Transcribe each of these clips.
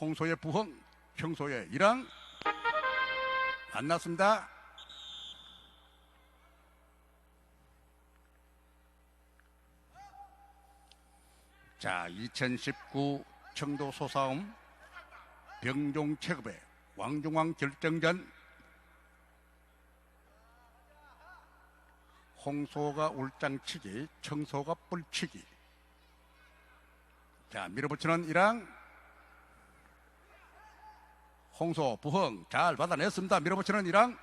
홍소의 부흥, 청소의 일왕 만났습니다. 자, 2019 청도 소싸움 병종 체급의 왕중왕 결정전 홍소가 울장치기, 청소가 뿔치기. 자, 밀어붙이는 일왕 홍소 부흥 잘 받아냈습니다. 밀어붙이는 일왕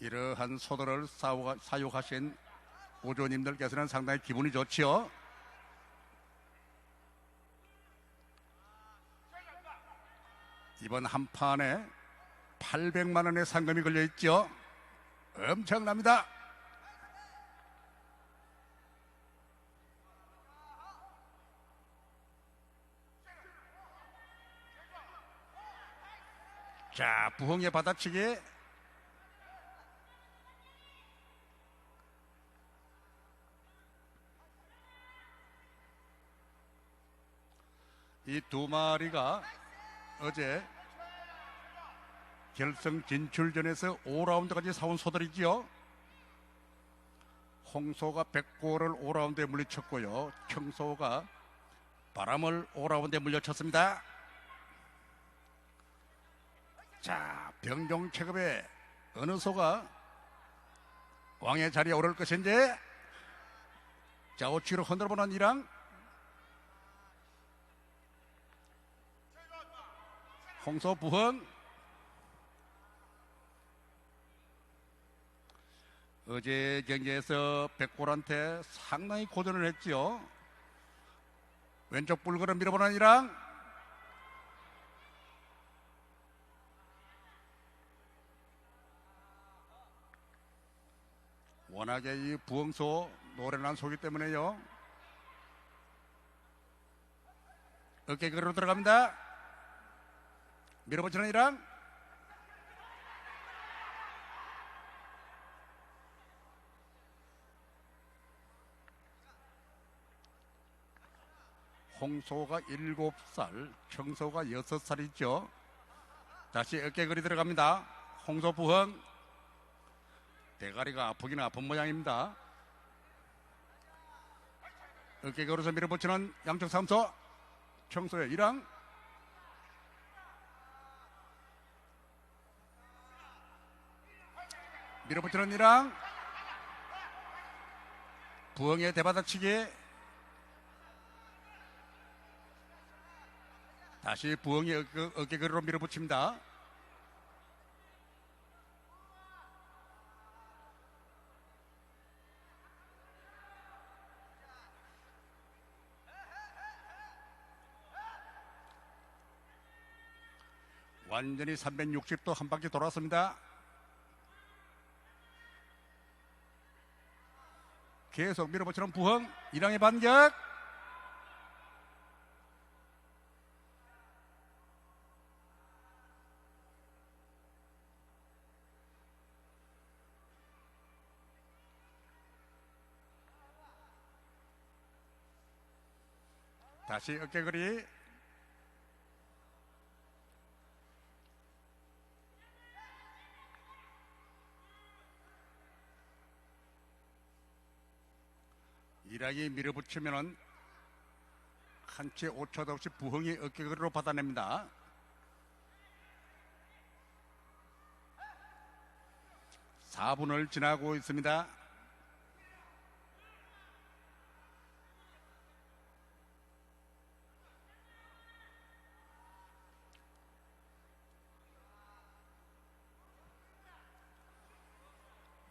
이러한 소도를 사육하신 오조님들께서는 상당히 기분이 좋지요. 이번 한 판에 800만 원의 상금이 걸려 있죠. 엄청납니다. 자, 부흥의 받아치기. 이 두 마리가 어제 결승 진출전에서 5라운드까지 사온 소들이지요. 홍소가 백골을 5라운드에 물리쳤고요. 청소가 바람을 5라운드에 물려쳤습니다. 자, 병종 체급에 어느 소가 왕의 자리에 오를 것인지. 자, 오치로 흔들어보는 이랑. 홍소 부흥. 어제 경기에서 백골한테 상당히 고전을 했지요. 왼쪽 불그를 밀어보는 이랑 워낙에 이 부흥소 노래난 소기 때문에요. 어깨 그로 들어갑니다. 밀어붙이는 이랑 홍소가 7살, 청소가 6살이죠. 다시 어깨거리 들어갑니다. 홍소 부흥. 대가리가 아프긴 아픈 모양입니다. 어깨거리에서 밀어붙이는 양쪽 삼소. 청소의 일왕. 밀어붙이는 일왕. 부흥의 대받아치기. 다시 부엉이 어깨, 어깨거리로 밀어붙입니다. 완전히 360도 한 바퀴 돌았습니다. 계속 밀어붙이는 부흥, 이랑의 반격. 다시 어깨거리 이락이 밀어붙이면은 한치 오차도 없이 부흥이 어깨거리로 받아냅니다. 사분을 지나고 있습니다.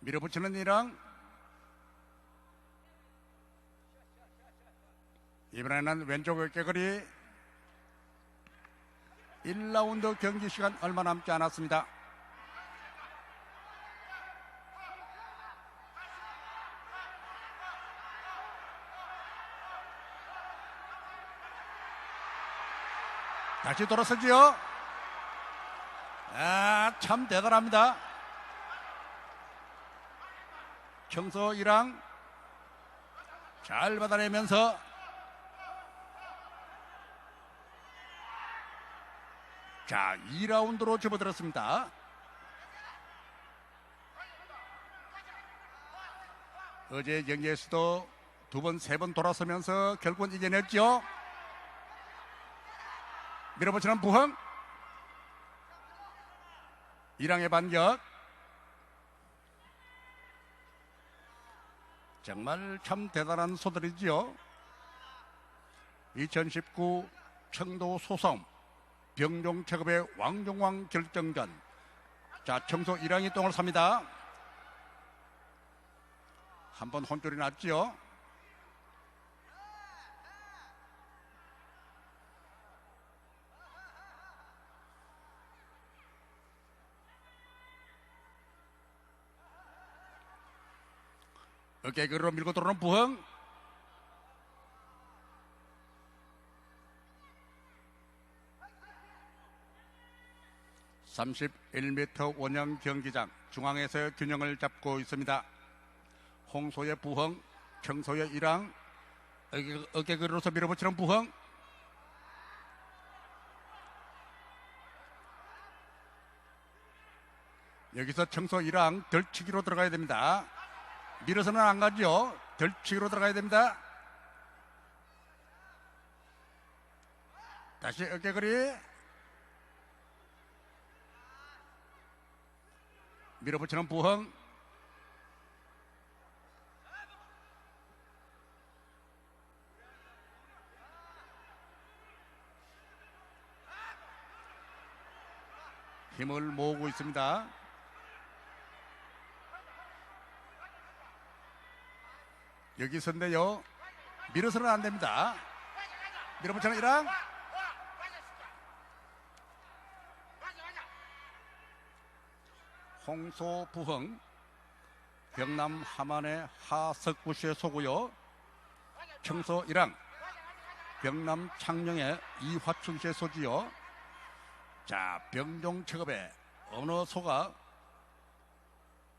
밀어붙이는 이랑 이번에는 왼쪽 어깨거리 1라운드 경기 시간 얼마 남지 않았습니다. 다시 돌아서지요. 아, 참 대단합니다. 청소 1항 잘 받아내면서 자 2라운드로 접어들었습니다. 어제 경기에서도 두 번, 세 번 돌아서면서 결국은 이겨냈죠. 밀어붙이는 부흥. 이랑의 반격. 정말 참 대단한 소들이지요. 2019 청도 소som 병종 체급의 왕종왕 결정전. 자, 청소 1항이 똥을 삽니다. 한 번 혼쭐이 났지요. 어깨 그로 밀고 들어오는 부흥. (31m) 원형 경기장 중앙에서 균형을 잡고 있습니다. 홍소의 부흥, 청소의 일항, 어깨, 어깨 그로서 밀어붙이는 부흥. 여기서 청소 일항 덜치기로 들어가야 됩니다. 밀어서는 안 가죠. 덜치기로 들어가야 됩니다. 다시 어깨거리. 밀어붙이는 부흥. 힘을 모으고 있습니다. 여기서인데요. 밀어서는 안 됩니다. 밀어붙이는 이랑 홍소 부흥 경남 함안의 하석구시의 소고요. 청소 일항 경남 창녕의 이화춘시의 소지요. 자 병종 체급에 어느 소가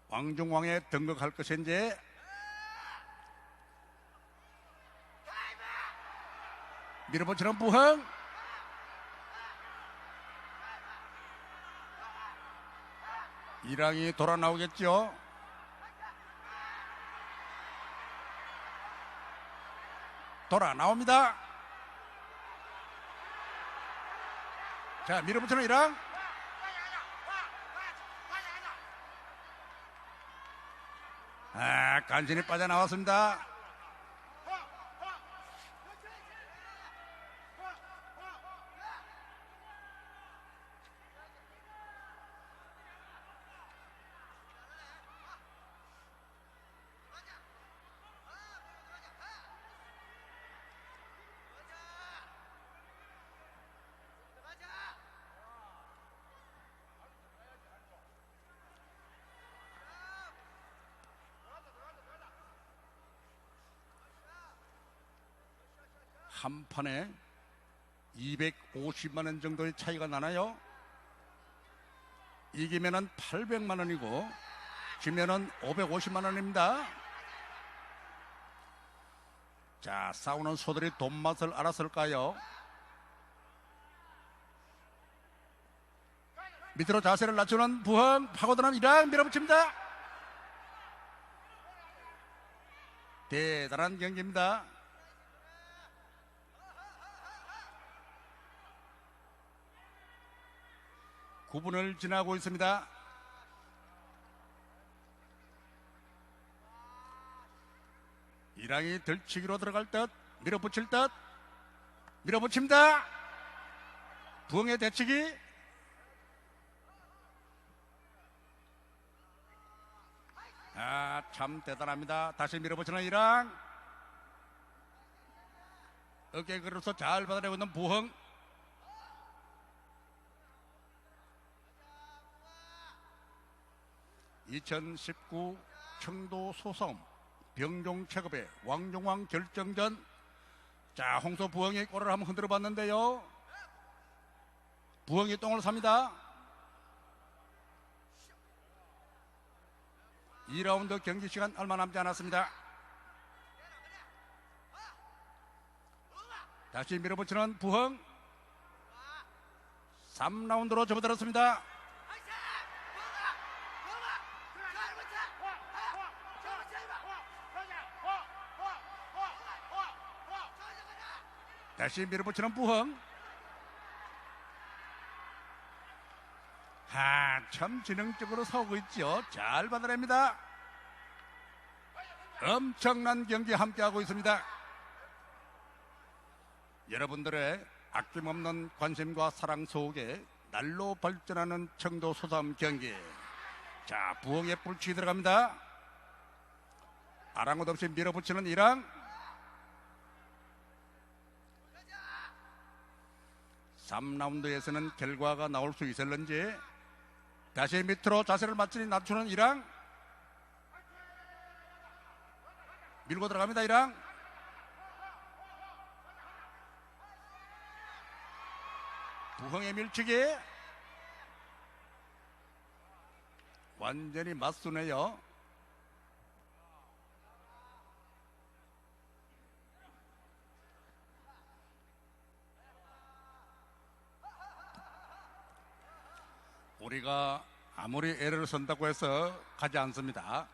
왕중왕에 등극할 것인지 밀어붙이는 부흥 이랑이 돌아 나오겠죠 돌아 나옵니다. 자 밀어붙이는 이랑. 아 간신히 빠져나왔습니다 한 판에 250만 원 정도의 차이가 나나요? 이기면은 800만 원이고 지면은 550만 원입니다. 자, 싸우는 소들이 돈 맛을 알았을까요? 밑으로 자세를 낮추는 부흥 파고드는 이랑 밀어붙입니다. 대단한 경기입니다. 구분을 지나고 있습니다. 이랑이 들치기로 들어갈 듯 밀어붙일 듯 밀어붙입니다. 부흥의 대치기 아, 참 대단합니다. 다시 밀어붙이는 이랑 어깨 그로서 잘 받아내고 있는 부흥 2019 청도 소som 병종 체급의 왕종왕 결정전 자 홍소 부흥이 골을 한번 흔들어 봤는데요. 부흥이 똥을 삽니다. 2라운드 경기 시간 얼마 남지 않았습니다. 다시 밀어붙이는 부흥 3라운드로 접어들었습니다. 다시 밀어붙이는 부흥 한참 지능적으로 서고 있죠. 잘 받아냅니다. 엄청난 경기 함께하고 있습니다. 여러분들의 아낌없는 관심과 사랑 속에 날로 발전하는 청도 소삼 경기. 자, 부엉에 불치기 들어갑니다. 아랑곳 없이 밀어붙이는 이랑. 3라운드에서는 결과가 나올 수 있을런지 다시 밑으로 자세를 맞추니 낮추는 이랑 밀고 들어갑니다 이랑. 부흥의 밀치기. 완전히 맞수네요 우리가 아무리 애를 쓴다고 해서 가지 않습니다.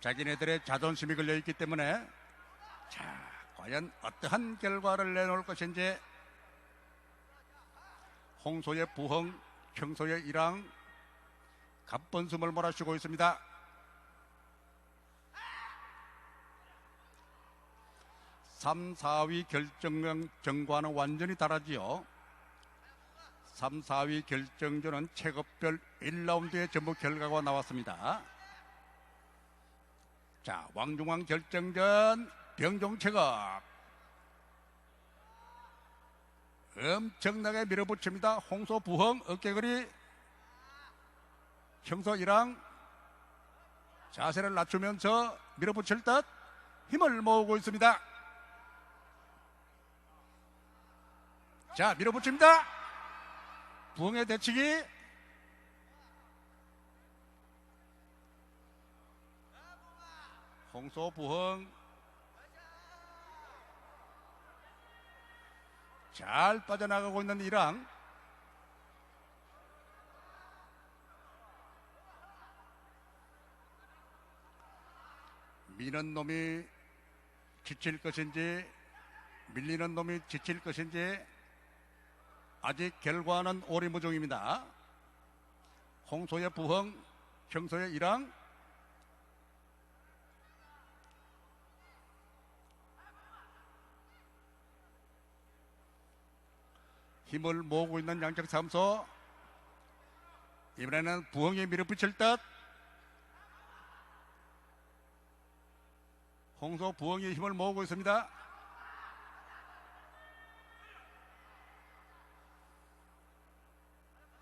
자기네들의 자존심이 걸려 있기 때문에 자 과연 어떠한 결과를 내놓을 것인지 홍소의 부흥, 청소의 일왕 가쁜 숨을 몰아쉬고 있습니다. 삼, 4위 결정 정과는 완전히 다르지요. 3, 4위 결정전은 체급별 1라운드의 전부 결과가 나왔습니다. 자, 왕중왕 결정전 병종 체급 엄청나게 밀어붙입니다. 홍소 부흥 어깨거리 청소 1항 자세를 낮추면서 밀어붙일 듯 힘을 모으고 있습니다. 자, 밀어붙입니다. 부흥의 대치기. 홍소 부흥. 잘 빠져나가고 있는 이랑. 미는 놈이 지칠 것인지 밀리는 놈이 지칠 것인지 아직 결과는 오리무중입니다. 홍소의 부흥, 청소의 일왕, 힘을 모으고 있는 양적 삼소 이번에는 부흥이 밀어붙일 듯 홍소 부흥이 힘을 모으고 있습니다.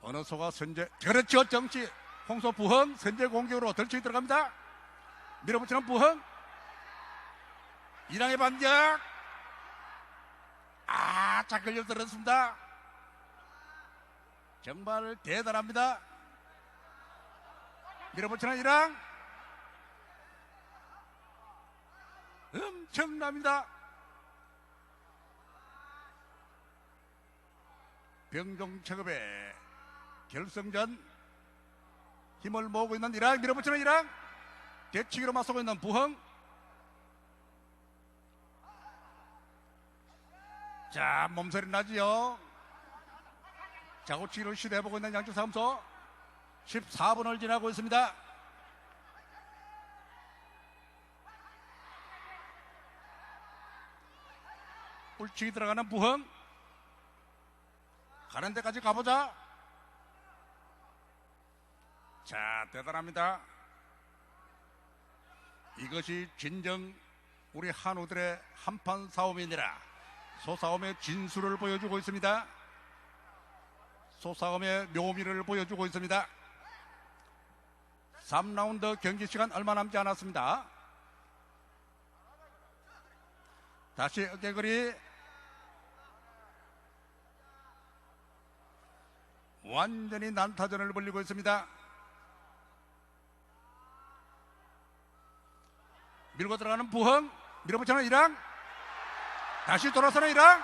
어느 소가 선제 그렇죠 정치 홍소 부흥 선제 공격으로 덜치기 들어갑니다. 밀어붙이는 부흥 이랑의 반격 아자 걸려 들었습니다. 정말 대단합니다. 밀어붙이는 이랑 엄청납니다. 병종 체급의 결승전 힘을 모으고 있는 이랑 밀어붙이는 이랑 대치기로 맞서고 있는 부흥. 자 몸소리 나지요. 자고치기를 시도해보고 있는 양쪽 사무소 14분을 지나고 있습니다. 꿀치기 들어가는 부흥. 가는 데까지 가보자 자, 대단합니다. 이것이 진정 우리 한우들의 한판 싸움이니라. 소싸움의 진수를 보여주고 있습니다. 소싸움의 묘미를 보여주고 있습니다. 3라운드 경기 시간 얼마 남지 않았습니다. 다시 어깨거리 완전히 난타전을 벌리고 있습니다. 밀고 들어가는 부흥 밀어붙이는 이랑 다시 돌아서는 이랑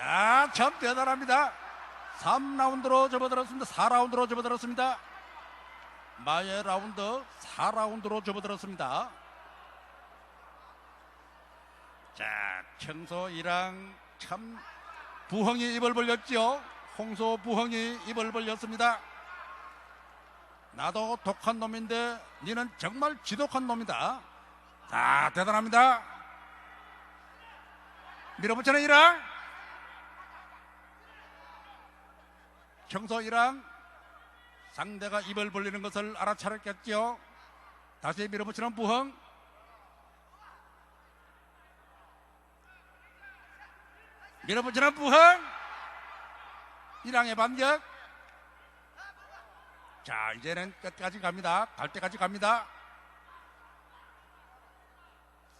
야, 참 대단합니다. 3라운드로 접어들었습니다. 4라운드로 접어들었습니다. 마의 라운드 4라운드로 접어들었습니다. 자, 청소 이랑 참 부흥이 입을 벌렸죠. 홍소 부흥이 입을 벌렸습니다. 나도 독한 놈인데 니는 정말 지독한 놈이다. 자, 대단합니다. 밀어붙이는 이랑 청소 이랑 상대가 입을 벌리는 것을 알아차렸겠죠. 다시 밀어붙이는 부흥. 밀어붙이는 부흥. 이랑의 반격. 자, 이제는 끝까지 갑니다. 갈 때까지 갑니다.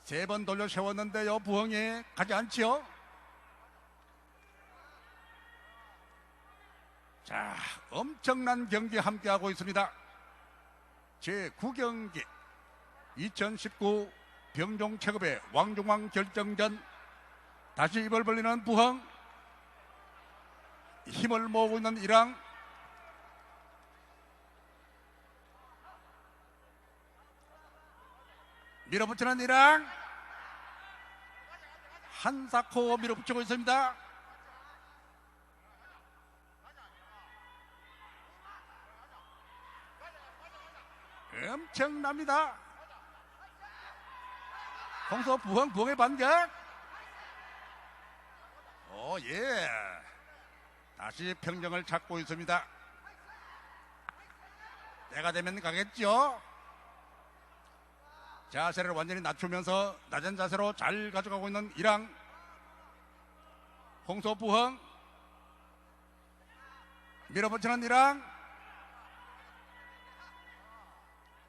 세 번 돌려 세웠는데요. 부흥이 가지 않지요. 자, 엄청난 경기 함께하고 있습니다. 제9경기 2019 병종 체급의 왕중왕 결정전 다시 입을 벌리는 부흥 힘을 모으고 있는 이랑 밀어붙이는 이랑 한사코 밀어붙이고 있습니다. 엄청납니다. 홍소 부흥 부흥의 반격. 오 예. 다시 평정을 찾고 있습니다. 때가 되면 가겠죠. 자세를 완전히 낮추면서 낮은 자세로 잘 가져가고 있는 이랑 홍소 부흥 밀어붙이는 이랑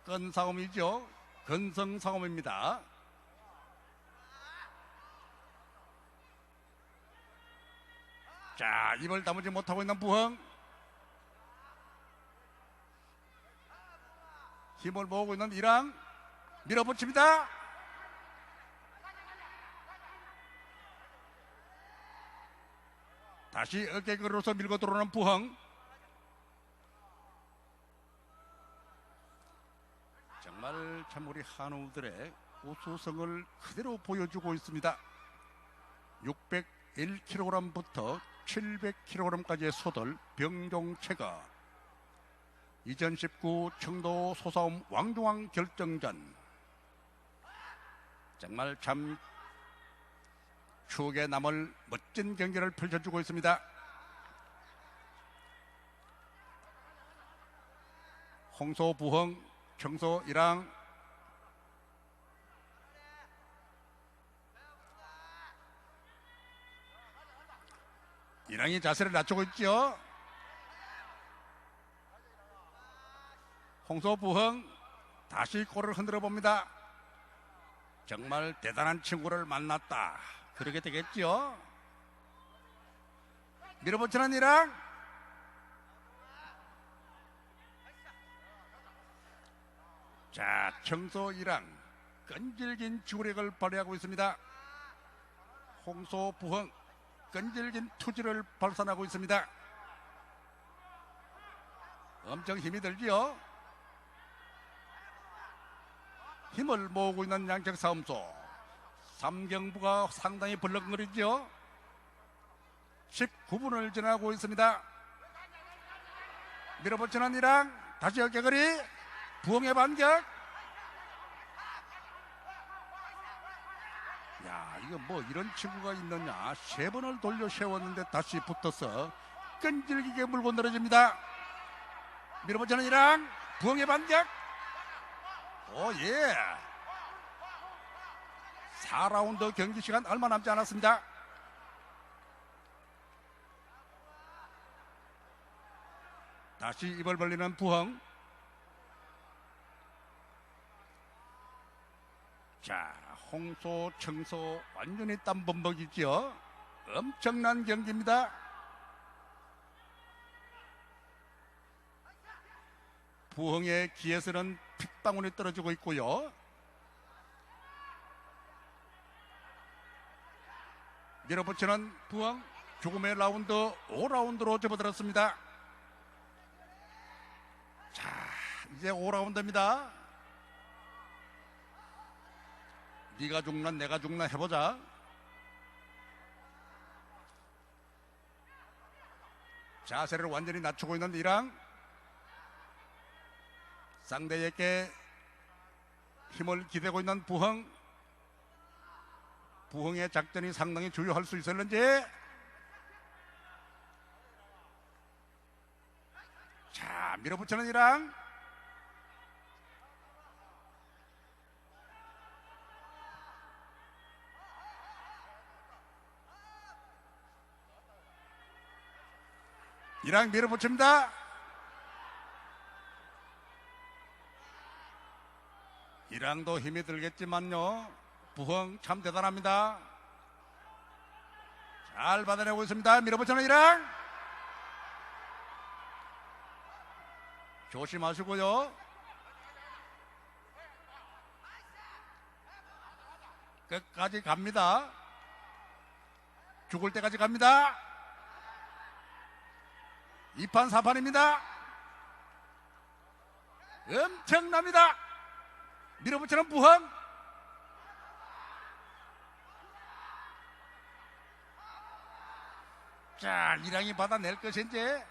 건사움이죠. 건성사움입니다. 자, 입을 다무지 못하고 있는 부흥. 힘을 모으고 있는 이랑 밀어붙입니다. 다시 어깨걸어서 밀고 들어오는 부흥. 정말 참 우리 한우들의 우수성을 그대로 보여주고 있습니다. 601kg부터 700kg까지의 소들 병종체가 2019 청도 소싸움 왕중왕 결정전 정말 참 추억에 남을 멋진 경기를 펼쳐주고 있습니다. 홍소 부흥 청소 이랑 이랑이 자세를 낮추고 있죠. 홍소 부흥 다시 코를 흔들어 봅니다. 정말 대단한 친구를 만났다. 그러게 되겠죠. 밀어붙이는 이랑 자, 청소 이랑 끈질긴 주력을 발휘하고 있습니다. 홍소 부흥 끈질긴 투지를 발산하고 있습니다. 엄청 힘이 들지요? 힘을 모으고 있는 싸움소. 삼경부가 상당히 벌렁거리죠? 19분을 지나고 있습니다. 밀어붙이는 이랑 다시 어깨거리 부엉의 반격. 야, 이거 뭐 이런 친구가 있느냐? 세 번을 돌려 세웠는데 다시 붙어서 끈질기게 물고 늘어집니다. 밀어붙이는 이랑 부엉의 반격. 오, 예. 4라운드 경기 시간 얼마 남지 않았습니다. 다시 입을 벌리는 부흥. 자, 홍소, 청소 완전히 땀범벅이죠. 엄청난 경기입니다. 부흥의 기에서는 핏방울이 떨어지고 있고요. 밀어붙이는 부흥 죽음의 라운드 5라운드로 접어들었습니다. 자, 이제 5라운드입니다. 네가 죽나 내가 죽나 해보자. 자세를 완전히 낮추고 있는 이랑 상대에게 힘을 기대고 있는 부흥 부흥의 작전이 상당히 주요할 수 있었는지. 자 밀어붙이는 이랑 이랑 밀어붙입니다 이랑도 힘이 들겠지만요. 부흥 참 대단합니다. 잘 받아내고 있습니다. 밀어붙이는 이랑. 조심하시고요. 끝까지 갑니다. 죽을 때까지 갑니다. 2판 4판입니다. 엄청납니다 밀어붙이는 부흥 자 이랑이 받아낼 것인지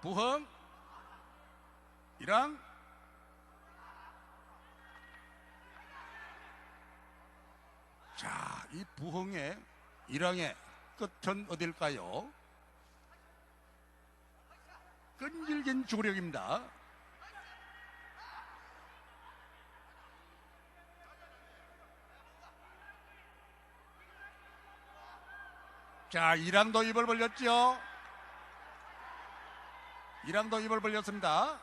부흥 이랑? 자, 이 부흥의 일왕의 끝은 어딜까요? 끈질긴 주력입니다. 자, 이랑도 입을 벌렸죠? 이랑도 입을 벌렸습니다.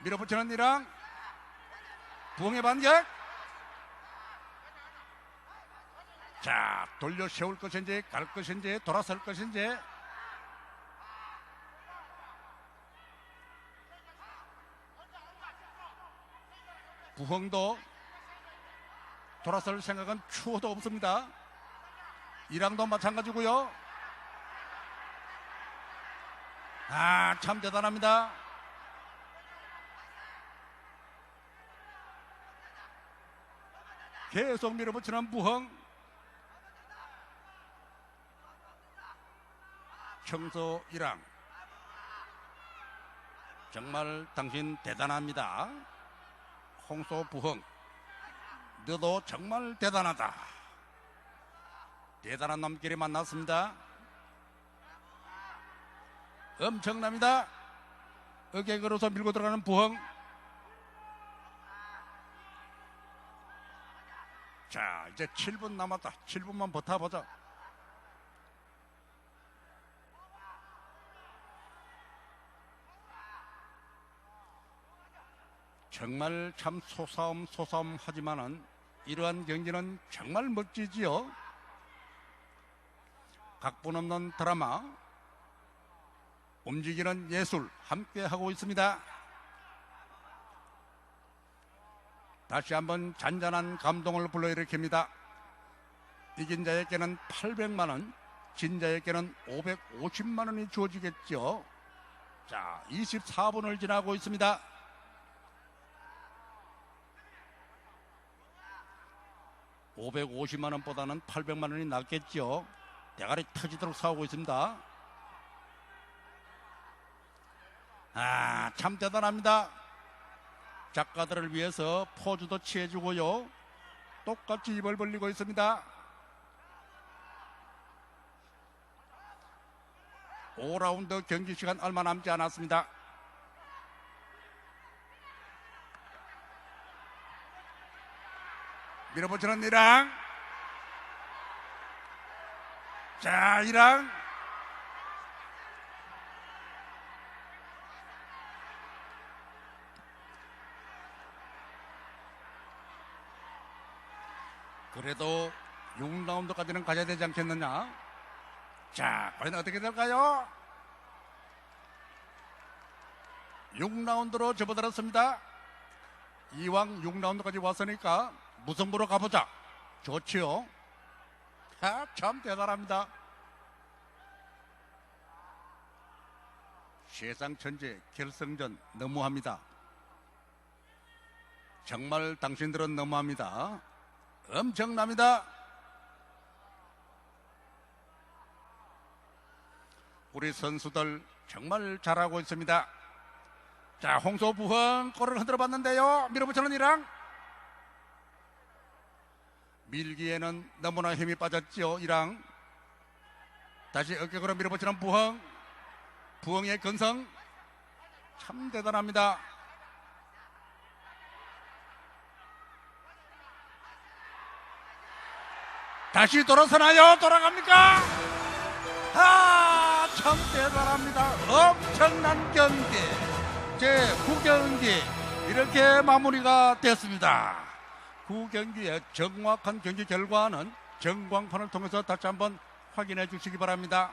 밀어붙이는 이랑 부흥의 반격 자 돌려 세울 것인지 갈 것인지 돌아설 것인지. 부흥도 돌아설 생각은 추호도 없습니다. 이랑도 마찬가지고요. 아 참 대단합니다. 계속 밀어붙이는 부흥 청소 일랑 정말 당신 대단합니다. 홍소 부흥. 너도 정말 대단하다. 대단한 놈끼리 만났습니다. 엄청납니다. 어깨 걸어서 밀고 들어가는 부흥. 자, 이제 7분 남았다. 7분만 버텨보자. 정말 참 소싸움 소싸움 하지만은 이러한 경기는 정말 멋지지요. 각본 없는 드라마 움직이는 예술 함께 하고 있습니다. 다시 한번 잔잔한 감동을 불러일으킵니다. 이긴 자에게는 800만 원, 진 자에게는 550만 원이 주어지겠죠. 자, 24분을 지나고 있습니다. (550만 원보다는 800만 원이 낫겠죠) 대가리 터지도록 싸우고 있습니다 아 참 대단합니다 작가들을 위해서 포즈도 취해주고요. 똑같이 입을 벌리고 있습니다. 5라운드 경기 시간 얼마 남지 않았습니다. 밀어붙이는 이랑. 자, 이랑. 그래도 6라운드까지는 가져야 되지 않겠느냐? 자, 과연 어떻게 될까요? 6라운드로 접어들었습니다. 이왕 6라운드까지 왔으니까 무승부로 가보자. 좋지요. 아, 참 대단합니다. 세상 천재 결승전 너무합니다. 정말 당신들은 너무합니다. 엄청납니다. 우리 선수들 정말 잘하고 있습니다. 자, 홍소 부흥 골을 흔들어 봤는데요. 밀어붙이는 이랑 밀기에는 너무나 힘이 빠졌죠. 이랑 다시 어깨으로 밀어붙이는 부흥 부흥의 근성 참 대단합니다. 다시 돌아서나요? 돌아갑니까? 아, 참 대단합니다. 엄청난 경기. 제 9경기 이렇게 마무리가 됐습니다. 9경기의 정확한 경기 결과는 전광판을 통해서 다시 한번 확인해 주시기 바랍니다.